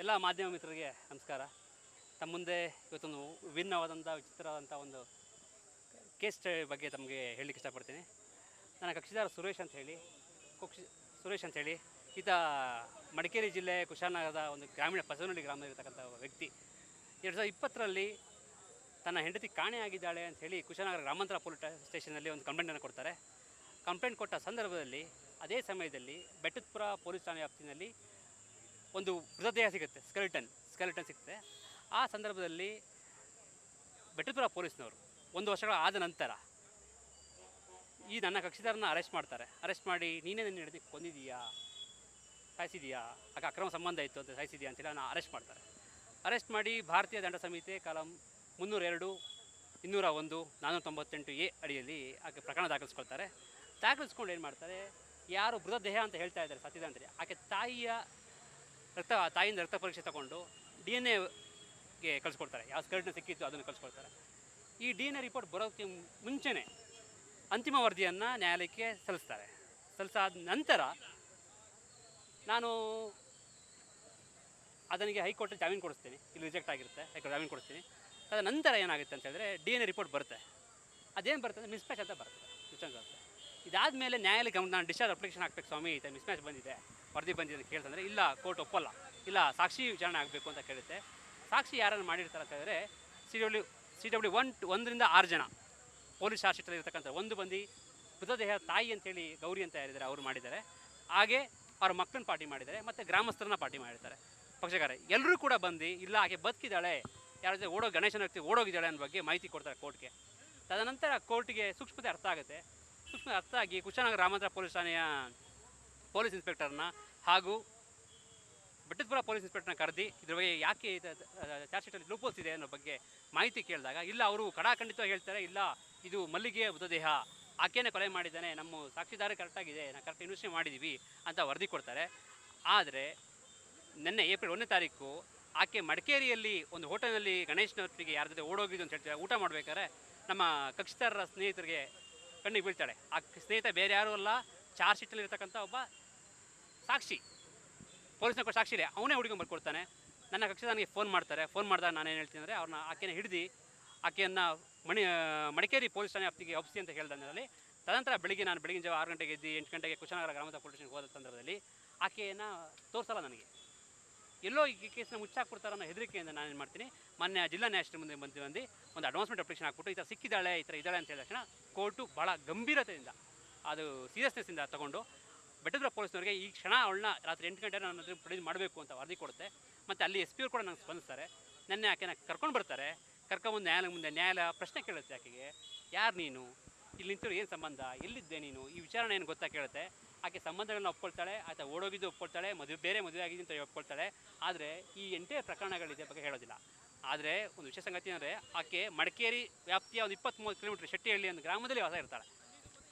ಎಲ್ಲ ಮಾಧ್ಯಮ ಮಿತ್ರರಿಗೆ ನಮಸ್ಕಾರ. ತಮ್ಮ ಮುಂದೆ ಇವತ್ತೊಂದು ವಿಭಿನ್ನವಾದಂಥ, ವಿಚಿತ್ರವಾದಂಥ ಒಂದು ಕೇಸ್ ಬಗ್ಗೆ ತಮಗೆ ಹೇಳಲಿಕ್ಕೆ ಇಷ್ಟಪಡ್ತೀನಿ. ನನ್ನ ಕಕ್ಷಿದಾರ ಸುರೇಶ್ ಅಂತ ಹೇಳಿ, ಕುಕ್ಷಿ, ಸುರೇಶ್ ಅಂತ ಹೇಳಿ, ಈತ ಮಡಿಕೇರಿ ಜಿಲ್ಲೆ ಕುಶಾಲನಗರದ ಒಂದು ಗ್ರಾಮೀಣ ಪಸವನಹಳ್ಳಿ ಗ್ರಾಮದಲ್ಲಿರ್ತಕ್ಕಂಥ ವ್ಯಕ್ತಿ. ಎರಡು ಸಾವಿರದ ಇಪ್ಪತ್ತರಲ್ಲಿ ತನ್ನ ಹೆಂಡತಿ ಕಾಣೆಯಾಗಿದ್ದಾಳೆ ಅಂತ ಹೇಳಿ ಕುಶಾಲನಗರ ಗ್ರಾಮಾಂತರ ಪೊಲೀಸ್ ಸ್ಟೇಷನಲ್ಲಿ ಒಂದು ಕಂಪ್ಲೇಂಟನ್ನು ಕೊಡ್ತಾರೆ. ಕಂಪ್ಲೇಂಟ್ ಕೊಟ್ಟ ಸಂದರ್ಭದಲ್ಲಿ, ಅದೇ ಸಮಯದಲ್ಲಿ ಬೆಟ್ಟದಪುರ ಪೊಲೀಸ್ ಠಾಣೆ ವ್ಯಾಪ್ತಿನಲ್ಲಿ ಒಂದು ಮೃತದೇಹ ಸಿಗುತ್ತೆ ಸ್ಕೆಲಿಟನ್ ಸ್ಕೆಲಿಟನ್ ಸಿಗುತ್ತೆ. ಆ ಸಂದರ್ಭದಲ್ಲಿ ಬೆಟ್ಟಪುರ ಪೊಲೀಸ್ನವರು ಒಂದು ವರ್ಷಗಳ ಆದ ನಂತರ ಈ ನನ್ನ ಕಕ್ಷಿದಾರನ ಅರೆಸ್ಟ್ ಮಾಡ್ತಾರೆ. ಅರೆಸ್ಟ್ ಮಾಡಿ, ನೀನೇ ನನ್ನ ಹಿಡಿದು ಕೊಂದಿದೀಯಾ ಸಾಯಿಸಿದೀಯಾ ಆಗ ಅಕ್ರಮ ಸಂಬಂಧ ಇತ್ತು ಅಂತ ಸಾಯಿಸಿದೆಯಾ ಅಂತೇಳಿ ಅವನ್ನ ಅರೆಸ್ಟ್ ಮಾಡ್ತಾರೆ. ಅರೆಸ್ಟ್ ಮಾಡಿ ಭಾರತೀಯ ದಂಡ ಸಂಹಿತೆ ಕಾಲಂ ಮುನ್ನೂರ ಎರಡು ಇನ್ನೂರ ಒಂದು ನಾನ್ನೂರ ತೊಂಬತ್ತೆಂಟು ಎ ಅಡಿಯಲ್ಲಿ ಆಕೆ ಪ್ರಕರಣ ದಾಖಲಿಸ್ಕೊಳ್ತಾರೆ. ದಾಖಲಿಸ್ಕೊಂಡು ಏನು ಮಾಡ್ತಾರೆ, ಯಾರು ಮೃತದೇಹ ಅಂತ ಹೇಳ್ತಾ ಇದ್ದಾರೆ ಸತ್ತಿದ ಆಕೆ ತಾಯಿಯ ರಕ್ತ ತಾಯಿಯಿಂದ ರಕ್ತ ಪರೀಕ್ಷೆ ತಗೊಂಡು ಡಿ ಎನ್ ಎಗೆ ಕಳಿಸ್ಕೊಡ್ತಾರೆ. ಯಾವ ಸ್ಕರ್ಟ್ನ ಸಿಕ್ಕಿತ್ತು ಅದನ್ನು ಕಳಿಸ್ಕೊಡ್ತಾರೆ. ಈ ಡಿ ಎನ್ ಎ ರಿಪೋರ್ಟ್ ಬರೋಕ್ಕೆ ಮುಂಚೆನೇ ಅಂತಿಮ ವರದಿಯನ್ನು ನ್ಯಾಯಾಲಯಕ್ಕೆ ಸಲ್ಲಿಸ್ತಾರೆ. ಸಲ್ಲಿಸಾದ ನಂತರ ನಾನು ಅದನಿಗೆ ಹೈಕೋರ್ಟಲ್ಲಿ ಜಾಮೀನು ಕೊಡಿಸ್ತೀನಿ. ಇಲ್ಲಿ ರಿಜೆಕ್ಟ್ ಆಗಿರುತ್ತೆ, ಹೈಕೋರ್ಟ್ ಜಾಮೀನು ಕೊಡಿಸ್ತೀನಿ. ಅದರ ನಂತರ ಏನಾಗುತ್ತೆ ಅಂತ ಹೇಳಿದ್ರೆ ಡಿ ಎನ್ ಎ ರಿಪೋರ್ಟ್ ಬರುತ್ತೆ. ಅದೇನು ಬರುತ್ತೆ ಅಂದರೆ ಮಿಸ್ಮ್ಯಾಚ್ ಅಂತ ಬರುತ್ತೆ. ಮಿಸ್ಮ್ಯಾಚ್ ಬರುತ್ತೆ. ಇದಾದಮೇಲೆ ನ್ಯಾಯಾಲಯಕ್ಕೆ ನಾನು ಡಿಸ್ಚಾರ್ಜ್ ಅಪ್ಲಿಕೇಶನ್ ಹಾಕ್ಬೇಕು ಸ್ವಾಮಿ, ಈ ಮಿಸ್ಮ್ಯಾಚ್ ಬಂದಿದೆ. ವರದಿ ಬಂದಿದೆ ಕೇಳ್ತಂದ್ರೆ ಇಲ್ಲ, ಕೋರ್ಟ್ ಒಪ್ಪಲ್ಲ. ಇಲ್ಲ, ಸಾಕ್ಷಿ ವಿಚಾರಣೆ ಆಗಬೇಕು ಅಂತ ಕೇಳುತ್ತೆ. ಸಾಕ್ಷಿ ಯಾರನ್ನು ಮಾಡಿರ್ತಾರೆ ಅಂತ ಹೇಳಿದ್ರೆ, C W C W one ಒಂದರಿಂದ ಆರು ಜನ ಪೊಲೀಸ್ ಚಾರ್ಜ್ ಇರ್ತಕ್ಕಂಥ ಒಂದು ಬಂದು, ಮೃತದೇಹ ತಾಯಿ ಅಂತೇಳಿ ಗೌರಿ ಅಂತ ಯಾರಿದ್ದಾರೆ, ಅವರು ಮಾಡಿದ್ದಾರೆ. ಹಾಗೆ ಅವ್ರ ಮಕ್ಕಳನ್ನ ಪಾರ್ಟಿ ಮಾಡಿದ್ದಾರೆ, ಮತ್ತು ಗ್ರಾಮಸ್ಥರನ್ನ ಪಾರ್ಟಿ ಮಾಡಿರ್ತಾರೆ ಪಕ್ಷಕಾರ ಎಲ್ಲರೂ ಕೂಡ ಬಂದು, ಇಲ್ಲ ಆಕೆ ಬದುಕಿದ್ದಾಳೆ ಯಾರಾದ್ರೂ ಓಡೋ, ಗಣೇಶನ ವ್ಯಕ್ತಿ ಓಡೋಗಿದ್ದಾಳೆ ಅನ್ನೋ ಬಗ್ಗೆ ಮಾಹಿತಿ ಕೊಡ್ತಾರೆ ಕೋರ್ಟ್ಗೆ. ತದನಂತರ ಕೋರ್ಟ್ಗೆ ಸೂಕ್ಷ್ಮತೆ ಅರ್ಥ ಆಗುತ್ತೆ. ಸೂಕ್ಷ್ಮತೆ ಅರ್ಥ ಆಗಿ, ಕುಶಾನಗರ ರಾಮಂದ್ರ ಪೊಲೀಸ್ ಠಾಣೆಯ ಪೊಲೀಸ್ ಇನ್ಸ್ಪೆಕ್ಟರ್ನ ಹಾಗೂ ಬೆಟ್ಟದಪುರ ಪೊಲೀಸ್ ಇನ್ಸ್ಪೆಕ್ಟರ್ನ ಕರೆದಿ ಇದ್ರ ಬಗ್ಗೆ ಯಾಕೆ ಚಾರ್ಜ್ ಶೀಟಲ್ಲಿ ಲೂಪೋಸ್ ಇದೆ ಅನ್ನೋ ಬಗ್ಗೆ ಮಾಹಿತಿ ಕೇಳಿದಾಗ, ಇಲ್ಲ ಅವರು ಕಡಾಖಂಡಿತ ಹೇಳ್ತಾರೆ, ಇಲ್ಲ ಇದು ಮಲ್ಲಿಗೆಯ ಮೃತದೇಹ ಆಕೆಯೇ ಕೊಲೆ ಮಾಡಿದ್ದಾನೆ, ನಮ್ಮ ಸಾಕ್ಷಿದಾರ ಕರೆಕ್ಟಾಗಿದೆ ನಾವು ಕರೆಕ್ಟ್ ಇನ್ವೆಸ್ಟಿಗೇಟ್ ಮಾಡಿದ್ದೀವಿ ಅಂತ ವರದಿ ಕೊಡ್ತಾರೆ. ಆದರೆ ನಿನ್ನೆ ಏಪ್ರಿಲ್ ಒಂದನೇ ತಾರೀಕು ಆಕೆ ಮಡಿಕೇರಿಯಲ್ಲಿ ಒಂದು ಹೋಟೆಲ್ನಲ್ಲಿ ಗಣೇಶನವರಿಗೆ ಯಾರ ಜೊತೆ ಓಡೋಗಿದ್ದು ಅಂತ ಹೇಳ್ತಾರೆ ಊಟ ಮಾಡಬೇಕಾದ್ರೆ ನಮ್ಮ ಕಕ್ಷಿದಾರರ ಸ್ನೇಹಿತರಿಗೆ ಕಣ್ಣಿಗೆ ಬೀಳ್ತಾಳೆ. ಆ ಸ್ನೇಹಿತ ಬೇರೆ ಯಾರೂ ಅಲ್ಲ ಚಾರ್ಜ್ ಶೀಟಲ್ಲಿ ಇರ್ತಕ್ಕಂಥ ಒಬ್ಬ ಸಾಕ್ಷಿ. ಪೊಲೀಸ್ನ ಸಾಕ್ಷಿ ಇದೆ. ಅವನೇ ಹುಡುಗಿ ಬರ್ಕೊಡ್ತಾನೆ. ನನ್ನ ನನಗೆ ಫೋನ್ ಮಾಡ್ತಾರೆ. ಫೋನ್ ಮಾಡಿದಾಗ ನಾನು ಏನು ಹೇಳ್ತೀನಿ ಅಂದರೆ ಅವ್ರನ್ನ ಆಕೆನ ಹಿಡಿದು, ಆಕೆಯನ್ನು ಮಣಿ ಮಡಿಕೇರಿ ಪೊಲೀಸ್ ಠಾಣೆ ಆಪ್ತಿಗೆ ಒಪ್ಪಿಸಿ ಅಂತ ಹೇಳಿದಲ್ಲಿ ತದನಂತರ ಬೆಳಿಗ್ಗೆ ನಾನು ಬೆಳಗಿನ ಜಾವ ಆರು ಗಂಟೆಗೆ ಎದ್ದು ಎಂಟು ಗಂಟೆಗೆ ಕುಶನಗರ ಗ್ರಾಮದ ಪೊಲೀಸ್ ಸ್ಟೇಷನ್ಗೆ ಹೋದ ಸಂದರ್ಭದಲ್ಲಿ ಆಕೆಯನ್ನು ತೋರಿಸಲ್ಲ ನನಗೆ. ಎಲ್ಲೋ ಈ ಕೇಸನ್ನ ಮುಚ್ಚಾಕ್ಬಿಡ್ತಾರೆ ಅನ್ನೋ ಹೆದರಿಕೆಯಿಂದ ನಾನು ಏನು ಮಾಡ್ತೀನಿ, ಮೊನ್ನೆ ಜಿಲ್ಲಾ ನ್ಯಾಯಾಲಯ ಮುಂದೆ ಬಂದು ಬಂದು ಒಂದು ಅಡ್ವಾನ್ಸ್ಮೆಂಟ್ ಅಪ್ಲಿಕೇಶನ್ ಹಾಕ್ಬಿಟ್ಟು ಈ ಥರ ಸಿಕ್ಕಿದ್ದಾಳೆ, ಈ ಥರ ಇದ್ದಾಳೆ ಅಂತ ಹೇಳಿದ ತಕ್ಷಣ ಕೋರ್ಟು ಭಾಳ ಗಂಭೀರತೆಯಿಂದ ಅದು ಸೀರಿಯಸ್ನೆಸ್ಸಿಂದ ತಗೊಂಡು ಬೆಟ್ಟದ್ರ ಪೊಲೀಸ್ನವರಿಗೆ ಈ ಕ್ಷಣ ಅವಳನ್ನ ರಾತ್ರಿ ಎಂಟು ಗಂಟೆ ನನ್ನ ಹತ್ರ ಪ್ರೊಡ್ಯೂಸ್ ಮಾಡಬೇಕು ಅಂತ ವರದಿ ಕೊಡುತ್ತೆ. ಮತ್ತು ಅಲ್ಲಿ ಎಸ್ ಪಿ ಕೂಡ ನಂಗೆ ಸ್ಪಂದಿಸ್ತಾರೆ. ನೆನ್ನೆ ಆಕೆನ ಕರ್ಕೊಂಡು ಬರ್ತಾರೆ. ಕರ್ಕೊಂಬಂದು ನ್ಯಾಯಾಲಯ ಮುಂದೆ ನ್ಯಾಯಾಲಯ ಪ್ರಶ್ನೆ ಕೇಳುತ್ತೆ ಆಕೆಗೆ. ಯಾರು ನೀನು? ಇಲ್ಲಿ ಏನು ಸಂಬಂಧ? ಎಲ್ಲಿದ್ದೆ ನೀನು? ಈ ವಿಚಾರಣೆ ಏನು ಗೊತ್ತಾ ಕೇಳುತ್ತೆ? ಆಕೆ ಸಂಬಂಧಗಳನ್ನ ಒಪ್ಕೊಳ್ತಾಳೆ, ಆತ ಓಡೋಗಿದ್ದು ಒಪ್ಕೊಳ್ತಾಳೆ, ಮದುವೆ ಬೇರೆ ಮದುವೆ ಆಗಿದೆ ಅಂತ ಒಪ್ಕೊಳ್ತಾಳೆ. ಆದರೆ ಈ ಎಂಟೇ ಪ್ರಕರಣಗಳಿದೆ ಬಗ್ಗೆ ಹೇಳೋದಿಲ್ಲ. ಆದರೆ ಒಂದು ವಿಶೇಷ ಸಂಗತಿ ಅಂದರೆ ಆಕೆ ಮಡಿಕೇರಿ ವ್ಯಾಪ್ತಿಯ ಒಂದು ಇಪ್ಪತ್ತ್ಮೂರು ಕಿಲೋಮೀಟರ್ ಶೆಟ್ಟಿಹಳ್ಳಿ ಒಂದು ಗ್ರಾಮದಲ್ಲಿ ವಾಸ ಇರ್ತಾಳೆ.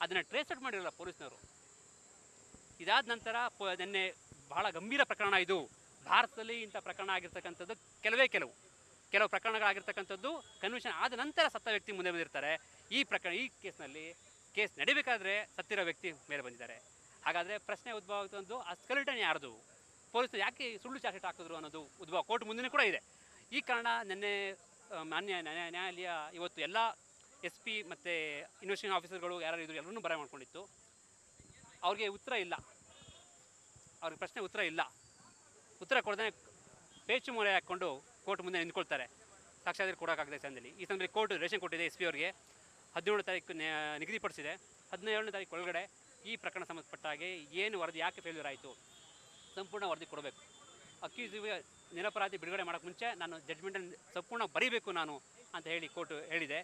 ಅದನ್ನು ಟ್ರೇಸ್ ಔಟ್ ಮಾಡಿರಲ್ಲ ಪೊಲೀಸ್ನವರು. ಇದಾದ ನಂತರ ಪ, ನಿನ್ನೆ ಬಹಳ ಗಂಭೀರ ಪ್ರಕರಣ ಇದು. ಭಾರತದಲ್ಲಿ ಇಂಥ ಪ್ರಕರಣ ಆಗಿರ್ತಕ್ಕಂಥದ್ದು ಕೆಲವೇ ಕೆಲವು. ಕೆಲವು ಪ್ರಕರಣಗಳಾಗಿರ್ತಕ್ಕಂಥದ್ದು ಕನ್ವಿಷನ್ ಆದ ನಂತರ ಸತ್ತ ವ್ಯಕ್ತಿ ಮುಂದೆ ಬಂದಿರ್ತಾರೆ. ಈ ಪ್ರಕರಣ, ಈ ಕೇಸ್ನಲ್ಲಿ ಕೇಸ್ ನಡಿಬೇಕಾದ್ರೆ ಸತ್ತಿರೋ ವ್ಯಕ್ತಿ ಮೇಲೆ ಬಂದಿದ್ದಾರೆ. ಹಾಗಾದರೆ ಪ್ರಶ್ನೆ ಉದ್ಭವ ಆಗುತ್ತಂದು ಆ ಸ್ಕೆಲಿಟನ್ ಯಾರ್ದು? ಪೊಲೀಸರು ಯಾಕೆ ಸುಳ್ಳು ಚಾರ್ಜ್ ಹಾಕಿದ್ರು ಅನ್ನೋದು ಉದ್ಭವ ಕೋರ್ಟ್ ಮುಂದೆ ಕೂಡ ಇದೆ. ಈ ಕಾರಣ ನಿನ್ನೆ ಮಾನ್ಯ ನ್ಯಾಯ- ನ್ಯಾಯಾಲಯ ಇವತ್ತು ಎಲ್ಲ ಎಸ್ ಪಿ ಮತ್ತು ಇನ್ವೆಸ್ಟಿಗೇಷನ್ ಆಫೀಸರ್ಗಳು ಯಾರು ಇದ್ರು ಎಲ್ಲರೂ ಬರ ಮಾಡ್ಕೊಂಡಿತ್ತು. ಅವ್ರಿಗೆ ಉತ್ತರ ಇಲ್ಲ. ಅವ್ರಿಗೆ ಪ್ರಶ್ನೆ ಉತ್ತರ ಇಲ್ಲ. ಉತ್ತರ ಕೊಡದೆ ಪೇಚು ಮೂಲೆ ಹಾಕ್ಕೊಂಡು ಕೋರ್ಟ್ ಮುಂದೆ ನಿಂತ್ಕೊಳ್ತಾರೆ. ಸಾಕ್ಷಾತ್ಕಾರ ಕೊಡೋಕ್ಕಾಗದೆ ಸಂದಲ್ಲಿ ಈ ಸಂದರ್ಭದಲ್ಲಿ ಕೋರ್ಟ್ ರೇಷನ್ ಕೊಟ್ಟಿದೆ ಎಸ್ ಪಿ ಅವರಿಗೆ. ಹದಿನೇಳು ತಾರೀಕು ನಿಗದಿಪಡಿಸಿದೆ. ಹದಿನೇಳನೇ ತಾರೀಕು ಒಳಗಡೆ ಈ ಪ್ರಕರಣ ಸಂಬಂಧಪಟ್ಟ ಹಾಗೆ ಏನು ವರದಿ, ಯಾಕೆ ಫೇಲ್ಯೂರ್ ಆಯಿತು? ಸಂಪೂರ್ಣ ವರದಿ ಕೊಡಬೇಕು. ಅಕ್ಯೂಸಿಗೆ ನಿರಪರಾಧಿ ಬಿಡುಗಡೆ ಮಾಡೋಕ್ಕೆ ಮುಂಚೆ ನಾನು ಜಡ್ಜ್ಮೆಂಟನ್ನು ಸಂಪೂರ್ಣ ಬರೀಬೇಕು ನಾನು ಅಂತ ಹೇಳಿ ಕೋರ್ಟ್ ಹೇಳಿದೆ.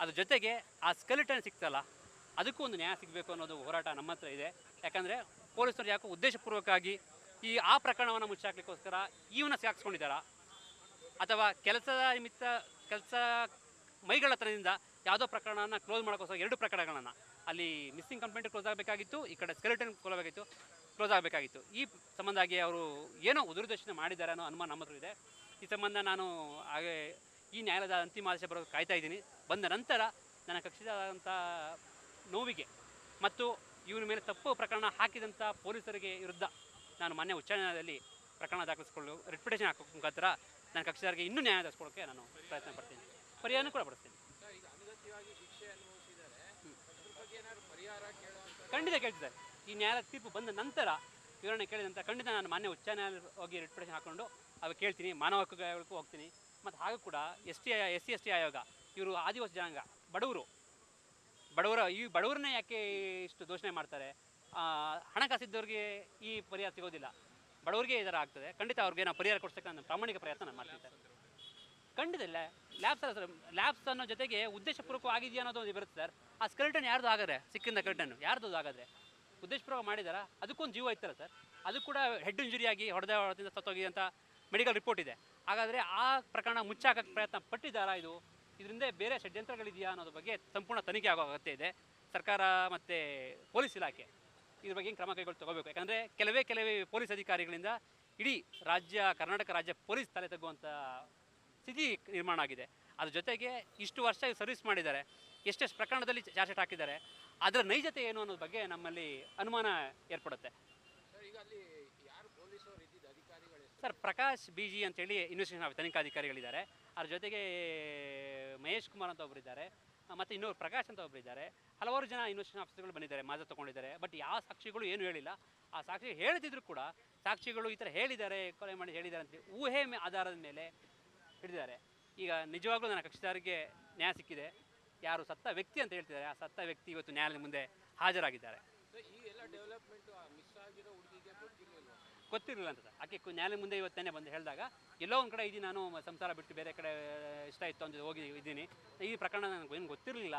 ಅದ್ರ ಜೊತೆಗೆ ಆ ಸ್ಕೆಲಿಟನ್ ಸಿಗ್ತಲ್ಲ ಅದಕ್ಕೂ ಒಂದು ನ್ಯಾಯ ಸಿಗಬೇಕು ಅನ್ನೋದು ಹೋರಾಟ ನಮ್ಮ ಹತ್ರ ಇದೆ. ಯಾಕಂದರೆ ಪೊಲೀಸರು ಯಾಕೋ ಉದ್ದೇಶಪೂರ್ವಕವಾಗಿ ಈ ಆ ಪ್ರಕರಣವನ್ನು ಮುಚ್ಚಾಕ್ಲಿಕ್ಕೋಸ್ಕರ ಇವನ್ನ ಸಾಗಿಸ್ಕೊಂಡಿದ್ದಾರಾ ಅಥವಾ ಕೆಲಸದ ನಿಮಿತ್ತ ಕೆಲಸ ಮೈಗಳತನದಿಂದ ಯಾವುದೋ ಪ್ರಕರಣನ ಕ್ಲೋಸ್ ಮಾಡೋಕ್ಕೋಸ್ಕರ ಎರಡು ಪ್ರಕರಣಗಳನ್ನು ಅಲ್ಲಿ ಮಿಸ್ಸಿಂಗ್ ಕಂಪ್ಲೇಂಟ್ ಕ್ಲೋಸ್ ಆಗಬೇಕಾಗಿತ್ತು, ಈ ಕಡೆ ಸ್ಕೆಲೆಟನ್ ಕ್ಲೋಸ್ ಕ್ಲೋಸ್ ಆಗಬೇಕಾಗಿತ್ತು. ಈ ಸಂಬಂಧಾಗಿ ಅವರು ಏನೋ ದುರುದ್ದೇಶನ ಮಾಡಿದ್ದಾರೆ ಅನ್ನೋ ಅನುಮಾನ ನಮ್ಮ ಹತ್ರ ಇದೆ. ಈ ಸಂಬಂಧ ನಾನು ಹಾಗೆ ಈ ನ್ಯಾಯಾಲಯದ ಅಂತಿಮ ಆದೇಶ ಬರೋದು ಕಾಯ್ತಾ ಇದ್ದೀನಿ. ಬಂದ ನಂತರ ನನ್ನ ಕಕ್ಷಿದಾದಂಥ ನೋವಿಗೆ ಮತ್ತು ಇವನ ಮೇಲೆ ತಪ್ಪು ಪ್ರಕರಣ ಹಾಕಿದಂಥ ಪೊಲೀಸರಿಗೆ ವಿರುದ್ಧ ನಾನು ಮೊನ್ನೆ ಉಚ್ಚ ನ್ಯಾಯಾಲಯದಲ್ಲಿ ಪ್ರಕರಣ ದಾಖಲಿಸಿಕೊಳ್ಳಲು ರೆಪ್ಯುಟೇಷನ್ ಹಾಕೋ ಮುಖಾಂತರ ನನ್ನ ಕಕ್ಷಿದಾರರಿಗೆ ಇನ್ನೂ ನ್ಯಾಯ ತರಿಸ್ಕೊಳ್ಳೋಕೆ ನಾನು ಪ್ರಯತ್ನ ಪಡ್ತೀನಿ. ಪರಿಹಾರ ಕೂಡ ಪಡ್ತೀನಿ ಖಂಡಿತ ಕೇಳ್ತಿದ್ದಾರೆ. ಈ ನ್ಯಾಯಾಲಯ ತೀರ್ಪು ಬಂದ ನಂತರ ವಿವರಣೆ ಕೇಳಿದಂತ ಖಂಡಿತ ನಾನು ಮಾನ್ಯ ಉಚ್ಚ ನ್ಯಾಯಾಲಯ ಹೋಗಿ ರೆಪ್ಯುಟೇಷನ್ ಹಾಕೊಂಡು ಅವಾಗ ಕೇಳ್ತೀನಿ ಮಾನವ ಹಕ್ಕುಗಳಿಗೂ ಹೋಗ್ತೀನಿ. ಮತ್ತು ಹಾಗೂ ಕೂಡ S T S C S T ಆಯೋಗ ಇವರು ಆದಿವಾಸಿ ಜನಾಂಗ ಬಡವರು ಬಡವರ, ಈ ಬಡವರನ್ನೇ ಯಾಕೆ ಇಷ್ಟು ದೋಷಣೆ ಮಾಡ್ತಾರೆ? ಹಣಕಾಸಿದ್ದವ್ರಿಗೆ ಈ ಪರಿಹಾರ ಸಿಗೋದಿಲ್ಲ. ಬಡವರಿಗೆ ಇದರ ಆಗ್ತದೆ. ಖಂಡಿತ ಅವ್ರಿಗೆ ನಾವು ಪರಿಹಾರ ಕೊಡ್ಸಕ್ಕೆ ನಾನು ಪ್ರಾಮಾಣಿಕ ಪ್ರಯತ್ನ ನಾನು ಸರ್. ಖಂಡಿತ ಇಲ್ಲ. ಲ್ಯಾಬ್ಸ್ ಸರ್ ಲ್ಯಾಬ್ಸ್ ಅನ್ನೋ ಜೊತೆಗೆ ಉದ್ದೇಶಪೂರ್ವಕ ಆಗಿದೆಯಾ ಅನ್ನೋದು ಒಂದು ಬರುತ್ತೆ ಸರ್. ಆ ಸ್ಕೆಲ್ಟನ್ ಯಾರ್ದು ಆಗದೆ ಸಿಕ್ಕಿಂದ ಕಲ್ಟನ್ ಯಾರ್ದು ಆಗದ್ರೆ ಆಗದೆ ಉದ್ದೇಶಪೂರ್ವಕ ಮಾಡಿದಾರ? ಅದಕ್ಕೊಂದು ಜೀವ ಇತ್ತಲ್ಲ ಸರ್. ಅದು ಕೂಡ ಹೆಡ್ ಇಂಜುರಿ ಆಗಿ ಹೊಡೆದ ಹೊಡೆದಿಂದ ಸತ್ತೋಗಿದೆ ಅಂತ ಮೆಡಿಕಲ್ ರಿಪೋರ್ಟ್ ಇದೆ. ಹಾಗಾದರೆ ಆ ಪ್ರಕರಣ ಮುಚ್ಚಾಕಕ್ಕೆ ಪ್ರಯತ್ನ ಪಟ್ಟಿದ್ದಾರಾ ಇದು? ಇದರಿಂದ ಬೇರೆ ಷಡ್ಯಂತ್ರಗಳಿದೆಯಾ ಅನ್ನೋದ್ರ ಬಗ್ಗೆ ಸಂಪೂರ್ಣ ತನಿಖೆ ಆಗೋ ಅಗತ್ಯ ಇದೆ. ಸರ್ಕಾರ ಮತ್ತು ಪೊಲೀಸ್ ಇಲಾಖೆ ಇದ್ರ ಬಗ್ಗೆ ಕ್ರಮ ಕೈಗೊಳ್ಳಿ ತಗೋಬೇಕು. ಯಾಕಂದರೆ ಕೆಲವೇ ಕೆಲವೇ ಪೊಲೀಸ್ ಅಧಿಕಾರಿಗಳಿಂದ ಇಡೀ ರಾಜ್ಯ, ಕರ್ನಾಟಕ ರಾಜ್ಯ ಪೊಲೀಸ್ ತಲೆ ತಗ್ಗುವಂಥ ಸ್ಥಿತಿ ನಿರ್ಮಾಣ ಆಗಿದೆ. ಅದ್ರ ಜೊತೆಗೆ ಇಷ್ಟು ವರ್ಷ ಸರ್ವಿಸ್ ಮಾಡಿದ್ದಾರೆ. ಎಷ್ಟೆಷ್ಟು ಪ್ರಕರಣದಲ್ಲಿ ಚಾರ್ಜ್ ಹಾಕಿದ್ದಾರೆ. ಅದರ ನೈಜತೆ ಏನು ಅನ್ನೋದ್ರ ಬಗ್ಗೆ ನಮ್ಮಲ್ಲಿ ಅನುಮಾನ ಏರ್ಪಡುತ್ತೆ ಸರ್ ಈಗ ಅಲ್ಲಿ ಯಾರು ಪೊಲೀಸರು ಇದ್ದಿದ್ದ ಅಧಿಕಾರಿಗಳ ಹೆಸರು ಸರ್, ಪ್ರಕಾಶ್ ಬಿ ಜಿ ಅಂತೇಳಿ ಇನ್ವೆಸ್ಟಿಗೇಷನ್ ತನಿಖಾಧಿಕಾರಿಗಳಿದ್ದಾರೆ. ಅದ್ರ ಜೊತೆಗೆ ಮಹೇಶ್ ಕುಮಾರ್ ಅಂತ ಒಬ್ಬರಿದ್ದಾರೆ ಮತ್ತು ಇನ್ನೊಬ್ರು ಪ್ರಕಾಶ್ ಅಂತ ಒಬ್ಬರಿದ್ದಾರೆ ಹಲವಾರು ಜನ ಇನ್ವೆಸ್ಟಿಗೇಷನ್ ಆಫೀಸರ್ಗಳು ಬಂದಿದ್ದಾರೆ, ಮಾಜ ತಗೊಂಡಿದ್ದಾರೆ. ಬಟ್ ಯಾವ ಸಾಕ್ಷಿಗಳು ಏನು ಹೇಳಿಲ್ಲ. ಆ ಸಾಕ್ಷಿ ಹೇಳ್ತಿದ್ರು ಕೂಡ, ಸಾಕ್ಷಿಗಳು ಈ ಥರ ಹೇಳಿದ್ದಾರೆ, ಕೊಲೆ ಮಾಡಿ ಹೇಳಿದ್ದಾರೆ ಅಂತೇಳಿ ಊಹೆ ಮೇ- ಆಧಾರದ ಮೇಲೆ ಹಿಡಿದಿದ್ದಾರೆ. ಈಗ ನಿಜವಾಗ್ಲೂ ನನ್ನ ಕಕ್ಷಿದಾರರಿಗೆ ನ್ಯಾಯ ಸಿಕ್ಕಿದೆ. ಯಾರು ಸತ್ತ ವ್ಯಕ್ತಿ ಅಂತ ಹೇಳ್ತಿದ್ದಾರೆ. ಆ ಸತ್ತ ವ್ಯಕ್ತಿ ಇವತ್ತು ನ್ಯಾಯಾಲಯದ ಮುಂದೆ ಹಾಜರಾಗಿದ್ದಾರೆ. ಗೊತ್ತಿರಲಿಲ್ಲ ಅಂತ ಆಕೆ ನ್ಯಾಯಾಲಯ ಮುಂದೆ ಇವತ್ತೇನೆ ಬಂದು ಹೇಳಿದಾಗ, ಎಲ್ಲೋ ಒಂದು ಕಡೆ ಇದ್ದೀನಿ ನಾನು ಸಂಸಾರ ಬಿಟ್ಟು ಬೇರೆ ಕಡೆ ಇಷ್ಟ ಇತ್ತು ಅಂತ ಹೋಗಿ ಇದ್ದೀನಿ. ಈ ಪ್ರಕರಣ ನನಗೆ ಏನು ಗೊತ್ತಿರಲಿಲ್ಲ.